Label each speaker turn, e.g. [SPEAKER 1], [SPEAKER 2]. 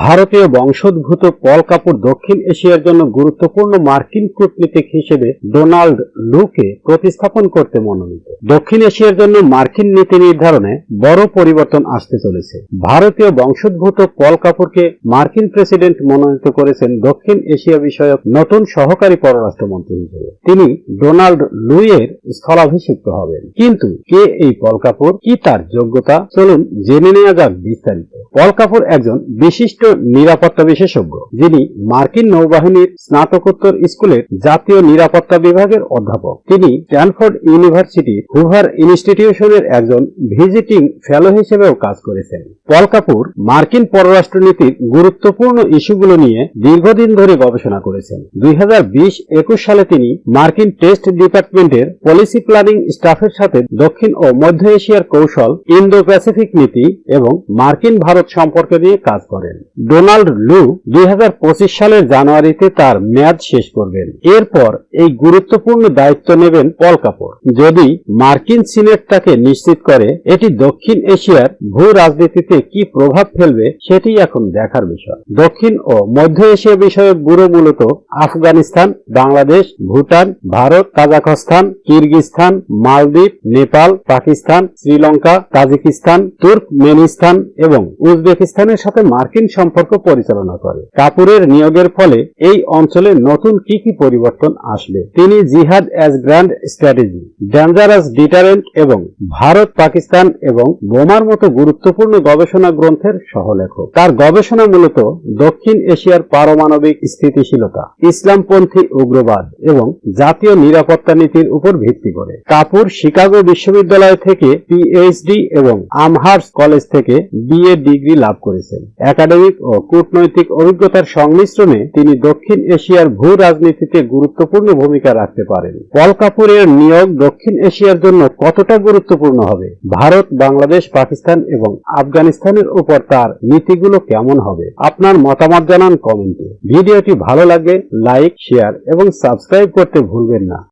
[SPEAKER 1] ভারতীয় বংশোদ্ভূত পল কাপুর দক্ষিণ এশিয়ার জন্য গুরুত্বপূর্ণ মার্কিন কূটনীতিক হিসেবে ডোনাল্ড লুকে প্রতিস্থাপন করতে মনোনীত। দক্ষিণ এশিয়ার জন্য মার্কিন নীতি নির্ধারণে বড় পরিবর্তন আসতে চলেছে। ভারতীয় বংশোদ্ভূত পল কাপুরকে মার্কিন প্রেসিডেন্ট মনোনীত করেছেন দক্ষিণ এশিয়া বিষয়ক নতুন সহকারী পররাষ্ট্রমন্ত্রী হিসেবে। তিনি ডোনাল্ড লুইয়ের স্থলাভিষিক্ত হবেন। কিন্তু কে এই পল কাপুর? কি তার যোগ্যতা? চলুন জেনে নেওয়া যাক বিস্তারিত। পল কাপুর একজন বিশিষ্ট নিরাপত্তা বিশেষজ্ঞ, যিনি মার্কিন নৌবাহিনীর স্নাতকোত্তর স্কুলের জাতীয় নিরাপত্তা বিভাগের অধ্যাপক। তিনি স্ট্যানফোর্ড ইউনিভার্সিটির হুভার ইনস্টিটিউশনের একজন ভিজিটিং ফেলো হিসেবেও কাজ করেছেন। পল কাপুর মার্কিন পররাষ্ট্রনীতির গুরুত্বপূর্ণ ইস্যুগুলো নিয়ে দীর্ঘদিন ধরে গবেষণা করেছেন। দুই হাজার সালে তিনি মার্কিন টেস্ট ডিপার্টমেন্টের পলিসি প্ল্যানিং স্টাফের সাথে দক্ষিণ ও মধ্য এশিয়ার কৌশল ইন্দো প্যাসিফিক নীতি এবং মার্কিন ভারত সম্পর্ক নিয়ে কাজ করেন। ডোনাল্ড লু দুই হাজার পঁচিশ সালের জানুয়ারিতে তার মেয়াদ শেষ করবেন। এরপর এই গুরুত্বপূর্ণ দায়িত্ব নেবেন পল কাপুর। যদি মার্কিন সিনেট তাকে নিশ্চিত করে এটি দক্ষিণ এশিয়ার ভূ রাজনীতিতে কি প্রভাব ফেলবে, সেটি এখন দেখার বিষয়। দক্ষিণ ও মধ্য এশিয়া বিষয়ক ব্যুরো মূলত Afghanistan, Bangladesh, Bhutan, Bharat, Kazakhstan Kyrgyzstan Maldives, Nepal, Pakistan, Sri Lanka, Tajikistan, Turkmenistan এবং উজবেকিস্তানের সাথে মার্কিন সম্পর্ক পরিচালনা করে। কাপুরের নিয়োগের ফলে এই অঞ্চলে নতুন কি কি পরিবর্তন আসবে? তিনি জিহাদ as grand strategy, dangerous deterrent এবং ভারত, পাকিস্তান এবং বোমার মতো গুরুত্বপূর্ণ গবেষণা গ্রন্থের সহলেখক। তার গবেষণা মূলত দক্ষিণ এশিয়ার পারমাণবিক স্থিতিশীলতা, ইসলামপন্থী উগ্রবাদ এবং জাতীয় নিরাপত্তা নীতির উপর ভিত্তি করে। কাপুর শিকাগো বিশ্ববিদ্যালয় থেকে পিএইচডি এবং আমহার্স কলেজ থেকে বিএ ডিগ্রি লাভ করেছেন। একাডেমিক ও কূটনৈতিক অভিজ্ঞতার সংমিশ্রণে তিনি দক্ষিণ এশিয়ার ভূ রাজনীতিতে গুরুত্বপূর্ণ ভূমিকা রাখতে পারেন। পল কাপুরের নিয়োগ দক্ষিণ এশিয়ার জন্য কতটা গুরুত্বপূর্ণ হবে? ভারত, বাংলাদেশ, পাকিস্তান এবং আফগানিস্তানের উপর তার নীতিগুলো কেমন হবে? আপনার মতামত জানান কমেন্টে। ভিডিওটি ভালো লাগে লাইক, শেয়ার এবং সাবস্ক্রাইব করতে ভুলবেন না।